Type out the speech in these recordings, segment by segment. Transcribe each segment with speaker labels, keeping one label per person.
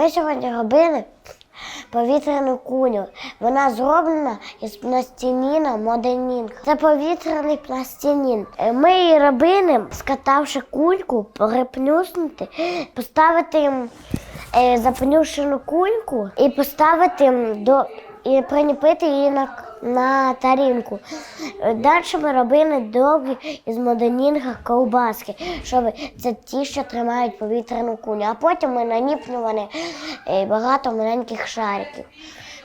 Speaker 1: Ми сьогодні робили повітряну кулю. Вона зроблена із пластиліна Моденінг. Це повітряний пластилін. Е, Ми її робили, скатавши кульку, переплюснути, поставити е, кульку і поставити до і приліпити її на, на тарінку. Далі ми робили довгі із моденінга ковбаски, щоб це ті, що тримають повітряну кулю. А потім ми наліплювали е, багато маленьких шариків.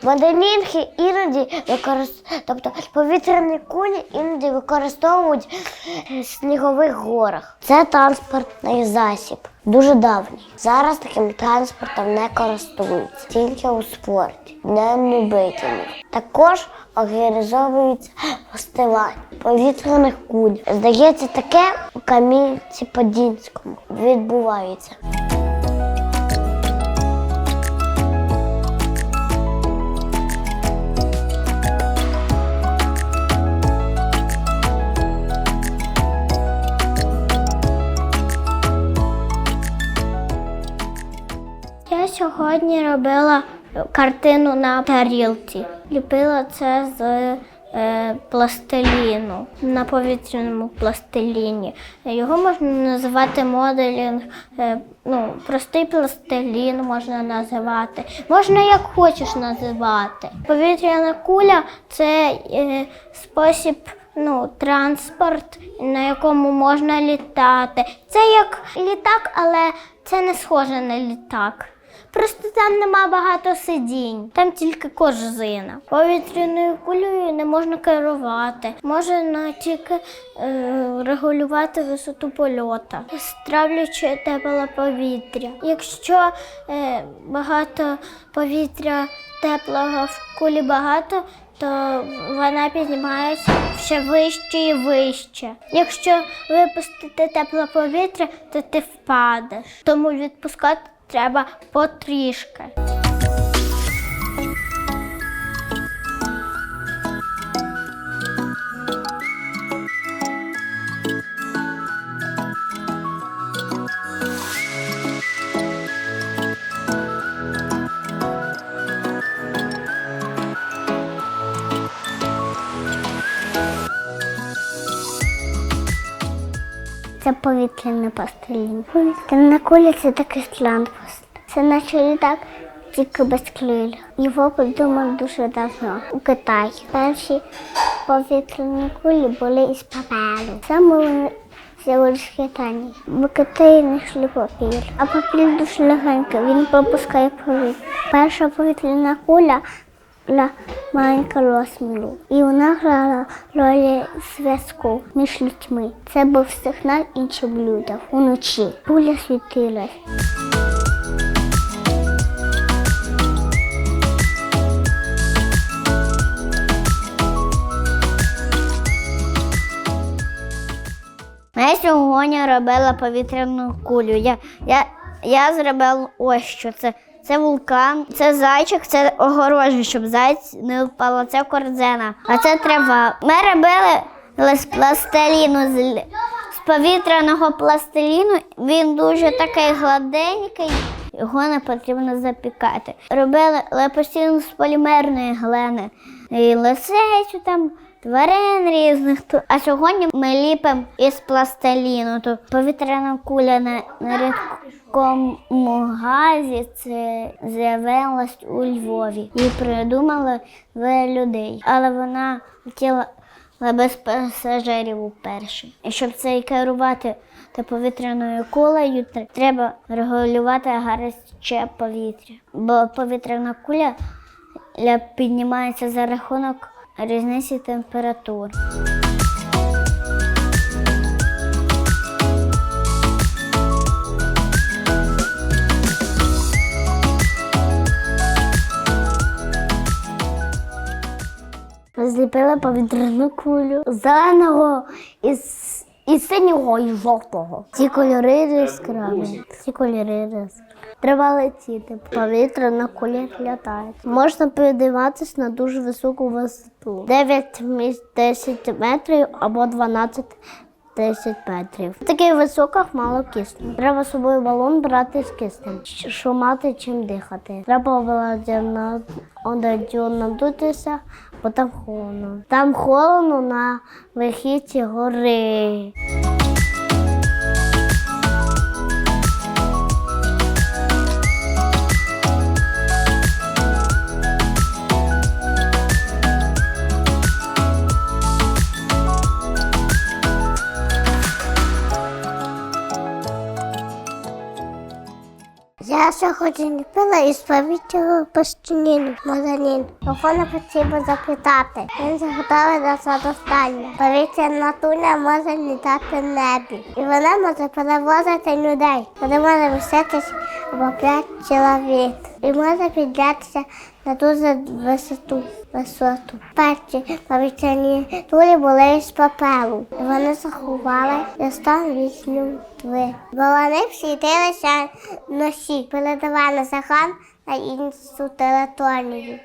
Speaker 1: Моденінги іноді використовують, тобто повітряні кулі іноді використовують в снігових горах. Це транспортний засіб, дуже давній. Зараз таким транспортом не користуються, тільки у спорті, для любителів. Також організовується фестиваль повітряних куль. Здається, таке у Кам'янці-Подільському відбувається.
Speaker 2: Я сьогодні робила картину на тарілці. Ліпила це з е, пластиліну на повітряному пластиліні. Його можна називати моделінг, е, ну, простий пластилін можна називати. Можна як хочеш називати. Повітряна куля це е, спосіб. Ну, транспорт, на якому можна літати. Це як літак, але це не схоже на літак. Просто там нема багато сидінь, там тільки корзина. Повітряною кулею не можна керувати, можна тільки е, регулювати висоту польота, стравлюючи тепле повітря. Якщо е, багато повітря теплого в кулі багато, то вона піднімається ще вище і вище. Якщо випустити тепле повітря, то ти впадеш. Тому відпускати треба потрішки. Це повітряний пластилін. Повітряна куля це такий сландфост. Це наче літак, тільки без крил. Його придумали дуже давно у Китаї. Перші повітряні кулі були із паперу. Саме вони взяли з Китаї. В Китаї знайшли папір. А папір дуже легенький, він пропускає повітря. Перша повітряна куля була маленька розміру. І вона грала роль зв'язку між людьми. Це був сигнал іншим людям уночі. Куля світилась. Я сьогодні робила повітряну кулю. Я, я, я зробила ось що це. Це вулкан, це зайчик, це огорожа, щоб зайць не впало. Це корзина, а це трава. Ми робили з пластиліну, з, повітряного пластиліну. Він дуже такий гладенький, його не потрібно запікати. Робили лепостін з полімерної глини. І лисицю там, тварин різних. А сьогодні ми ліпимо із пластиліну. То повітряна куля на, на рідкому газі це з'явилась у Львові. Її придумали в людей. Але вона хотіла без пасажирів уперше. І щоб це і керувати та повітряною кулею, треба регулювати гаряче повітря. Бо повітряна куля піднімається за рахунок різниці температур. Зліпила повітряну кулю зеленого із, із синього і жовтого. Ці кольори яскраві. Ці кольори яскраві. Треба летіти. Повітряна куля літає. Можна підійматися на дуже високу висоту. 9 10 метрів або 12
Speaker 3: 10 метрів. Такий висока, мало кисню. Треба з собою балон брати з киснем, щ- щоб мати чим дихати. Треба було надутися, бо там холодно. Там холодно на верхівці гори.
Speaker 2: Я сьогодні пила із повітряного пластиліну Мазанін. Кого не потрібно запитати. Він заготовий на задостання. Повітряна туня може літати в небі. І вона може перевозити людей. Вони може виситись або п'ять чоловік. І можна піднятися на дуже висоту. висоту. Перші повітряні тулі були з паперу. І вони заховали листом вічну ви. Бо вони світилися носі, передавали закон на іншу територію.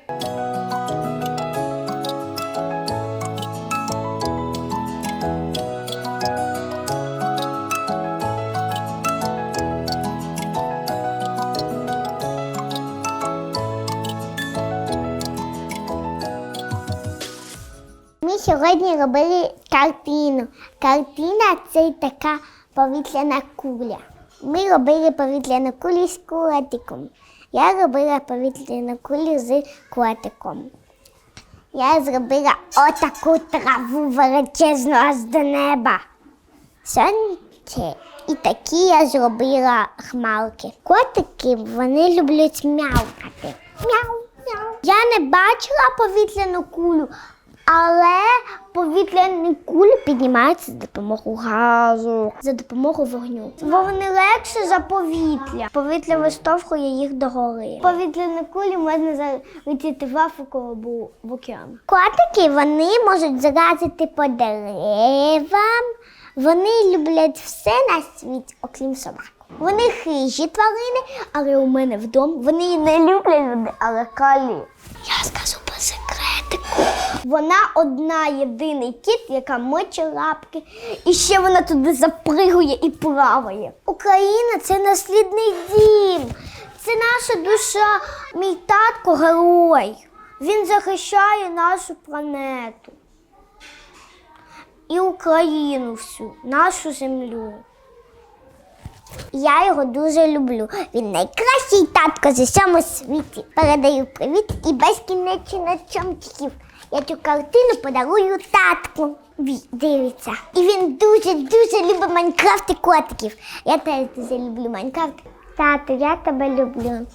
Speaker 2: Сьогодні робили картину. Картина це така повітряна куля. Ми робили повітряну кулю з котиком. Я робила повітряну кулю з котиком. Я зробила отаку траву величезну аж до неба. Сонце. І такі я зробила хмарки. Котики вони люблять м'явкати. Мяу, мяу. Я не бачила повітряну кулю, але повітряні кулі піднімаються за допомогою газу, за допомогою вогню. Бо вони легше за повітря. Повітря виштовхує їх догори. Повітряні кулі можна залетіти в Африку або в океан. Котики вони можуть залазити по деревам. Вони люблять все на світі, окрім собак. Вони хижі тварини, але у мене вдома вони не люблять але калі. Я скажу. Вона одна єдиний кіт, яка моче лапки, і ще вона туди запригує і плаває. Україна це наслідний дім. Це наша душа, мій татко герой. Він захищає нашу планету і Україну всю, нашу землю. Я його дуже люблю. Він найкращий татко з усьому світі. Передаю привіт і безкінечно чомчиків. Я цю картину подарую татку. Дивіться. І він дуже-дуже любить Майнкрафт і котиків. Я теж дуже люблю Майнкрафт. Тату, я тебе люблю.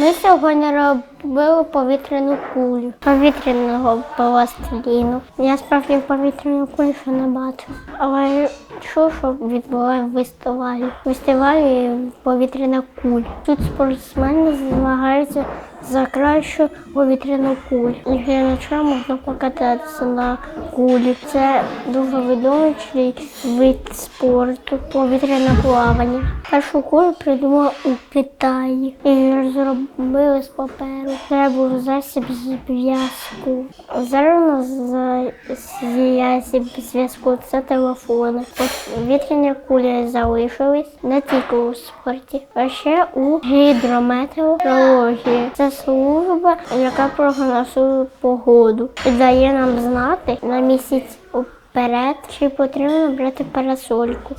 Speaker 3: Ми сьогодні робили повітряну кулю, повітряного пластиліну. Я справді повітряну кулю ще не бачив. Але чув, що відбуває фестиваль. Фестиваль повітряна куля. Тут спортсмени змагаються за кращу повітряну кулю. Глядачам можна покататися на кулі. Це дуже відомий вид спорту, повітряне плавання. Першу кулю придумали у Китаї. І зробили з паперу. Це був засіб зв'язку. Зараз у засіб зв'язку це телефони. Повітряні кулі залишились не тільки у спорті, а ще у гідрометеорології. Це служба, яка прогнозує погоду дає нам знати на місяць уперед, чи потрібно брати парасольку.